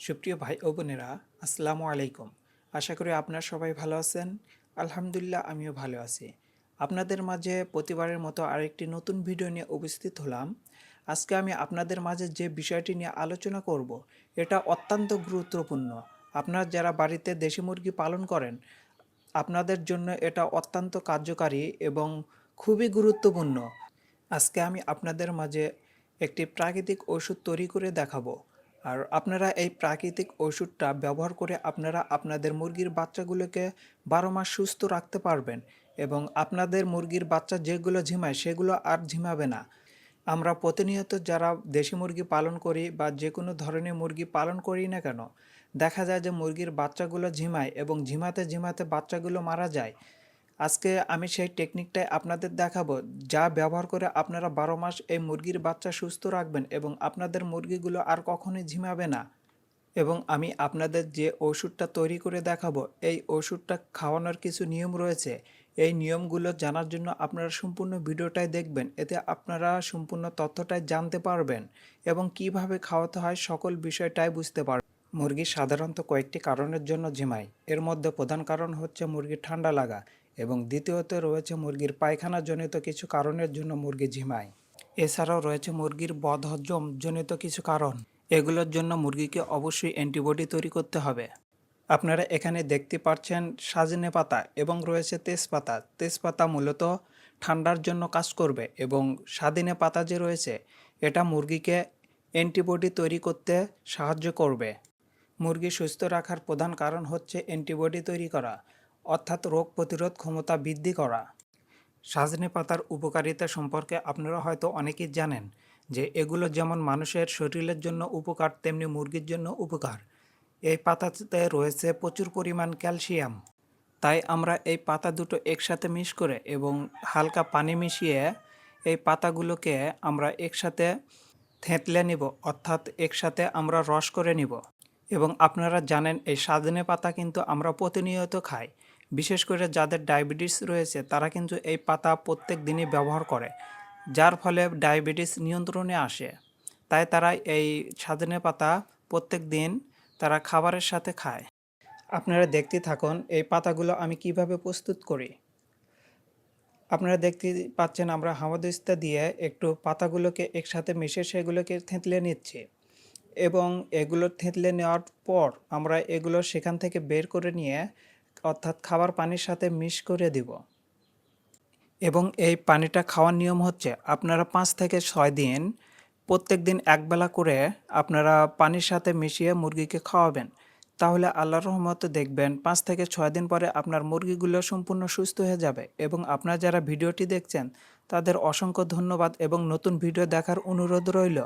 সুপ্রিয় ভাই ও বোনেরা, আসসালামু আলাইকুম। আশা করি আপনারা সবাই ভালো আছেন। আলহামদুলিল্লাহ, আমিও ভালো আছি। আপনাদের মাঝে প্রতিবারের মতো আরেকটি নতুন ভিডিও নিয়ে উপস্থিত হলাম। আজকে আমি আপনাদের মাঝে যে বিষয়টি নিয়ে আলোচনা করব, এটা অত্যন্ত গুরুত্বপূর্ণ। আপনারা যারা বাড়িতে দেশি মুরগি পালন করেন, আপনাদের জন্য এটা অত্যন্ত কার্যকারী এবং খুবই গুরুত্বপূর্ণ। আজকে আমি আপনাদের মাঝে একটি প্রাকৃতিক ওষুধ তৈরি করে দেখাবো। আর আপনারা এই প্রাকৃতিক ওষুধটা ব্যবহার করে আপনারা আপনাদের মুরগির বাচ্চাগুলোকে বারো মাস সুস্থ রাখতে পারবেন এবং আপনাদের মুরগির বাচ্চা যেগুলো ঝিমায় সেগুলো আর ঝিমাবে না। আমরা প্রতিনিয়ত যারা দেশি মুরগি পালন করি বা যে কোনো ধরনের মুরগি পালন করি না কেন, দেখা যায় যে মুরগির বাচ্চাগুলো ঝিমায় এবং ঝিমাতে ঝিমাতে বাচ্চাগুলো মারা যায়। আজকে আমি সেই টেকনিকটাই আপনাদের দেখাবো, যা ব্যবহার করে আপনারা বারো মাস এই মুরগির বাচ্চা সুস্থ রাখবেন এবং আপনাদের মুরগিগুলো আর কখনোই ঝিমাবে না। এবং আমি আপনাদের যে ওষুধটা তৈরি করে দেখাবো, এই ওষুধটা খাওয়ানোর কিছু নিয়ম রয়েছে। এই নিয়মগুলো জানার জন্য আপনারা সম্পূর্ণ ভিডিওটাই দেখবেন, এতে আপনারা সম্পূর্ণ তথ্যটাই জানতে পারবেন এবং কীভাবে খাওয়াতে হয় সকল বিষয়টাই বুঝতে পারবেন। মুরগি সাধারণত কয়েকটি কারণের জন্য ঝিমায়। এর মধ্যে প্রধান কারণ হচ্ছে মুরগির ঠান্ডা লাগা। এবং দ্বিতীয়ত রয়েছে মুরগির পায়খানা জনিত কিছু কারণের জন্য মুরগি ঝিমায়। এছাড়াও রয়েছে মুরগির বদহজম জনিত কিছু কারণ। এগুলোর জন্য মুরগিকে অবশ্যই অ্যান্টিবডি তৈরি করতে হবে। আপনারা এখানে দেখতে পাচ্ছেন সাজনে পাতা এবং রয়েছে তেজপাতা। তেজপাতা মূলত ঠান্ডার জন্য কাজ করবে এবং সাদিনে পাতা যে রয়েছে, এটা মুরগিকে অ্যান্টিবডি তৈরি করতে সাহায্য করবে। মুরগি সুস্থ রাখার প্রধান কারণ হচ্ছে অ্যান্টিবডি তৈরি করা। অর্থাৎ রোগ প্রতিরোধ ক্ষমতা বৃদ্ধি করা। সাজনে পাতার উপকারিতা সম্পর্কে আপনারা হয়তো অনেকেই জানেন যে এগুলো যেমন মানুষের শরীরের জন্য উপকার, তেমনি মুরগির জন্য উপকার। এই পাতাতে রয়েছে প্রচুর পরিমাণ ক্যালসিয়াম। তাই আমরা এই পাতা দুটো একসাথে মিশ করে এবং হালকা পানি মিশিয়ে এই পাতাগুলোকে আমরা একসাথে থেঁতলে নিব, অর্থাৎ একসাথে আমরা রস করে নিব। এবং আপনারা জানেন এই সাজনে পাতা কিন্তু আমরা প্রতিনিয়ত খাই। বিশেষ করে যাদের ডায়াবেটিস রয়েছে, তারা কিন্তু এই পাতা প্রত্যেক দিনই ব্যবহার করে, যার ফলে ডায়াবেটিস নিয়ন্ত্রণে আসে। তাই তারা এই সাজনে পাতা প্রত্যেক দিন তারা খাবারের সাথে খায়। আপনারা দেখতে থাকুন, এই পাতাগুলো আমি কীভাবে প্রস্তুত করি। আপনারা দেখতে পাচ্ছেন আমরা হামাদিস্তা দিয়ে একটু পাতাগুলোকে একসাথে মিশে সেগুলোকে থেঁতলে নিচ্ছি। এবং এগুলো থেঁতলে নেওয়ার পর আমরা এগুলো সেখান থেকে বের করে নিয়ে অর্থাৎ খাবার পানির সাথে মিশ করে দিব। এবং এই পানিটা খাওয়ার নিয়ম হচ্ছে আপনারা পাঁচ থেকে ছয় দিন প্রত্যেক দিন একবেলা করে আপনারা পানির সাথে মিশিয়ে মুরগিকে খাওয়াবেন। তাহলে আল্লাহর রহমতে দেখবেন পাঁচ থেকে ছয় দিন পরে আপনার মুরগিগুলো সম্পূর্ণ সুস্থ হয়ে যাবে এবং আপনারা যারা ভিডিওটি দেখছেন তাদের অসংখ্য ধন্যবাদ এবং নতুন ভিডিও দেখার অনুরোধ রইল।